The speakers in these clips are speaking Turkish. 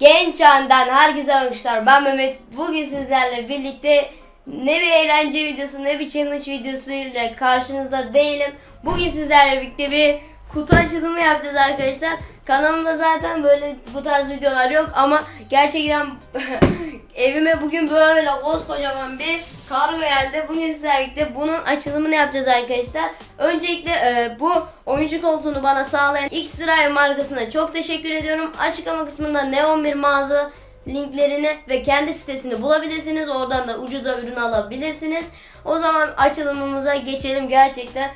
Genç An'dan herkese arkadaşlar ben Mehmet. Bugün sizlerle birlikte ne bir eğlence videosu ne bir challenge videosu ile karşınızda değilim. Bugün sizlerle birlikte bir kutu açılımı yapacağız arkadaşlar. Kanalımda zaten böyle bu tarz videolar yok ama gerçekten evime bugün böyle koskocaman bir kargo geldi. Bugün sizlerle birlikte bunun açılımını yapacağız arkadaşlar. Öncelikle e, bu oyuncu koltuğunu bana sağlayan X-Drive markasına çok teşekkür ediyorum. Açıklama kısmında Neon bir mağaza linklerini ve kendi sitesini bulabilirsiniz. Oradan da ucuza ürün alabilirsiniz. O zaman açılımımıza geçelim gerçekten.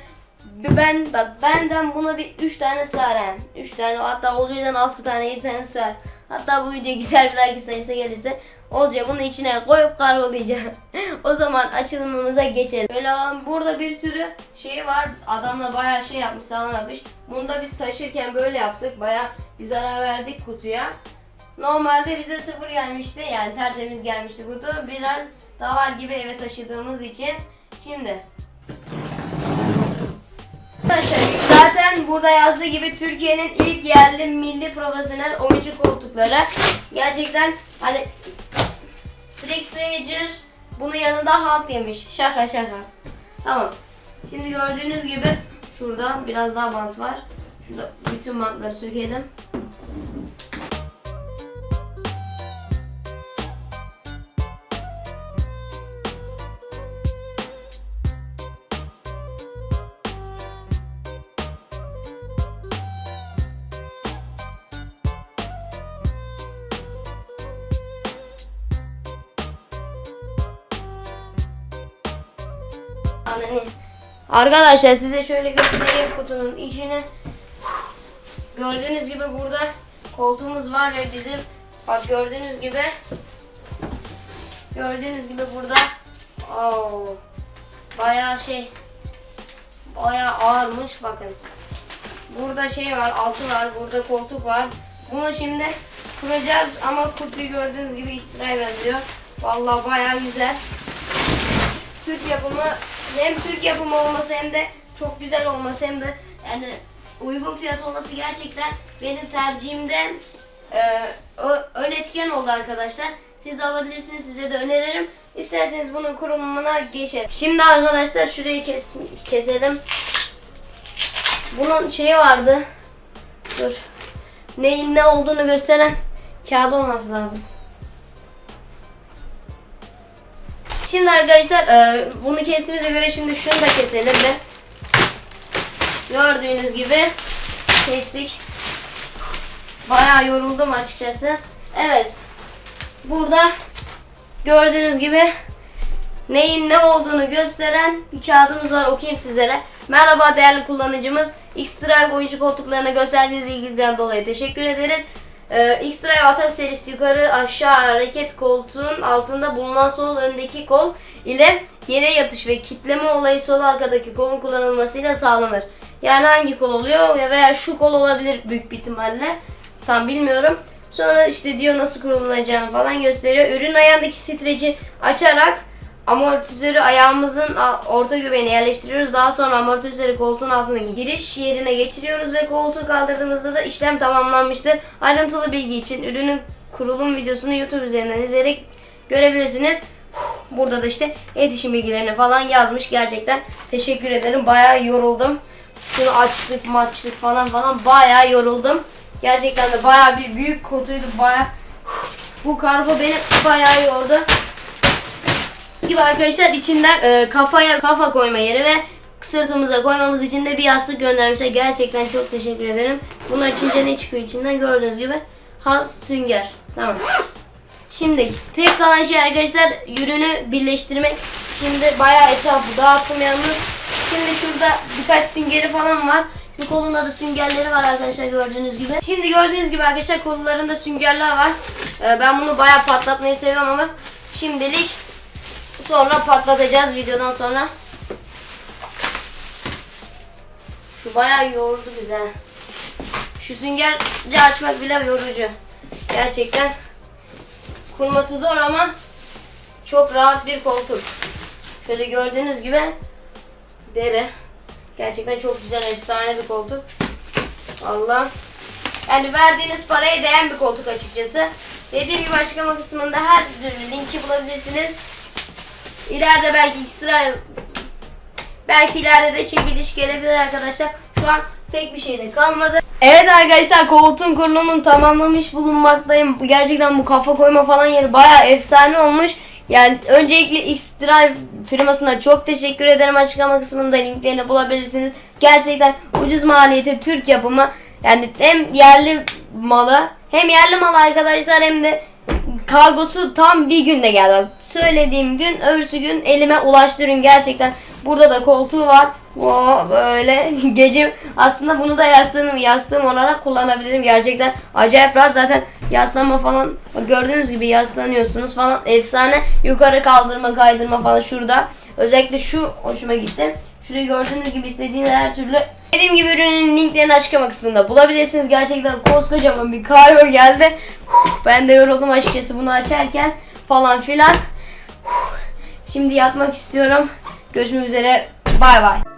Ben bak benden buna bir 3 tane sığar ha. 3 tane hatta Olcay'dan 6 tane 7 tane sığar. Hatta bu video güzel bir like sayısı gelirse Olcay bunu içine koyup kargolayacağım. o zaman açılımımıza geçelim. Böyle alalım. Burada bir sürü şey var. Adamlar bayağı şey yapmış sağlam yapmış. Bunu da biz taşırken böyle yaptık. Bayağı bir zarar verdik kutuya. Normalde bize sıfır gelmişti. Yani tertemiz gelmişti kutu. Biraz daha var gibi eve taşıdığımız için. Şimdi Arkadaşlar zaten burada yazdığı gibi Türkiye'nin ilk yerli milli profesyonel oyuncu koltukları. Gerçekten hani Flix Ranger bunun yanında halt yemiş. Şaka şaka. Tamam. Şimdi gördüğünüz gibi şurada biraz daha bant var. Şurada bütün bantları sökelim. Anne. Arkadaşlar size şöyle göstereyim kutunun içine. Gördüğünüz gibi burada koltuğumuz var ve bizim bak gördüğünüz gibi gördüğünüz gibi burada Oo, bayağı şey bayağı ağırmış bakın. Burada şey var, altı var, burada koltuk var. Bunu şimdi kuracağız ama kutuyu gördüğünüz gibi istiraya benziyor. Vallahi bayağı güzel. Türk yapımı hem Türk yapımı olması hem de çok güzel olması hem de yani uygun fiyat olması gerçekten benim tercihimde e, ön etken oldu arkadaşlar. Siz de alabilirsiniz size de öneririm. İsterseniz bunun kurulumuna geçelim. Şimdi arkadaşlar şurayı kes, keselim. Bunun şeyi vardı. Dur. Neyin ne olduğunu gösteren kağıt olması lazım. Şimdi arkadaşlar e, bunu kestiğimize göre şimdi şunu da keselim ve gördüğünüz gibi kestik. Bayağı yoruldum açıkçası. Evet. Burada gördüğünüz gibi neyin ne olduğunu gösteren bir kağıdımız var. Okuyayım sizlere. Merhaba değerli kullanıcımız. X-Drive oyuncu koltuklarına gösterdiğiniz ilgiden dolayı teşekkür ederiz. Ee, X-Drive atak serisi yukarı aşağı hareket koltuğun altında bulunan sol öndeki kol ile yere yatış ve kitleme olayı sol arkadaki kolun kullanılmasıyla sağlanır. Yani hangi kol oluyor Ya veya şu kol olabilir büyük bir ihtimalle. Tam bilmiyorum. Sonra işte diyor nasıl kurulacağını falan gösteriyor. Ürün ayağındaki streci açarak amortisörü ayağımızın orta göbeğine yerleştiriyoruz. Daha sonra amortisörü koltuğun altındaki giriş yerine geçiriyoruz ve koltuğu kaldırdığımızda da işlem tamamlanmıştır. Ayrıntılı bilgi için ürünün kurulum videosunu YouTube üzerinden izleyerek görebilirsiniz. Burada da işte iletişim bilgilerini falan yazmış gerçekten. Teşekkür ederim. Bayağı yoruldum. Şunu açtık maçtık falan falan bayağı yoruldum. Gerçekten de bayağı bir büyük kutuydu. Bayağı bu kargo beni bayağı yordu gibi arkadaşlar içinden e, kafaya kafa koyma yeri ve sırtımıza koymamız için de bir yastık göndermişler. Gerçekten çok teşekkür ederim. Bunu açınca ne çıkıyor içinden gördüğünüz gibi. Has sünger. Tamam. Şimdi tek kalan şey arkadaşlar ürünü birleştirmek. Şimdi bayağı etrafı dağıttım yalnız. Şimdi şurada birkaç süngeri falan var. Şimdi kolunda da süngerleri var arkadaşlar gördüğünüz gibi. Şimdi gördüğünüz gibi arkadaşlar kollarında süngerler var. Ee, ben bunu bayağı patlatmayı seviyorum ama şimdilik Sonra patlatacağız videodan sonra. Şu bayağı yordu bize. Şu süngeri açmak bile yorucu. Gerçekten kurması zor ama çok rahat bir koltuk. Şöyle gördüğünüz gibi deri. Gerçekten çok güzel, efsane bir koltuk. Allah. Yani verdiğiniz paraya değen bir koltuk açıkçası. Dediğim gibi açıklama kısmında her türlü linki bulabilirsiniz. İleride belki ekstra belki ileride de çekiliş gelebilir arkadaşlar. Şu an pek bir şey de kalmadı. Evet arkadaşlar koltuğun kurulumunu tamamlamış bulunmaktayım. Bu- Gerçekten bu kafa koyma falan yeri bayağı efsane olmuş. Yani öncelikle X-Drive firmasına çok teşekkür ederim. Açıklama kısmında linklerini bulabilirsiniz. Gerçekten ucuz maliyeti Türk yapımı. Yani hem yerli malı hem yerli mal arkadaşlar hem de kargosu tam bir günde geldi. Söylediğim gün öbürsü gün elime ulaştı ürün gerçekten. Burada da koltuğu var. Oo, böyle gece aslında bunu da yastığım, yastığım olarak kullanabilirim. Gerçekten acayip rahat. Zaten yaslanma falan gördüğünüz gibi yaslanıyorsunuz falan. Efsane. Yukarı kaldırma kaydırma falan şurada. Özellikle şu hoşuma gitti. Şurayı gördüğünüz gibi istediğiniz her türlü Dediğim gibi ürünün linklerini açıklama kısmında bulabilirsiniz. Gerçekten koskocaman bir kargo geldi. Ben de yoruldum açıkçası bunu açarken falan filan. Şimdi yatmak istiyorum. Görüşmek üzere. Bay bay.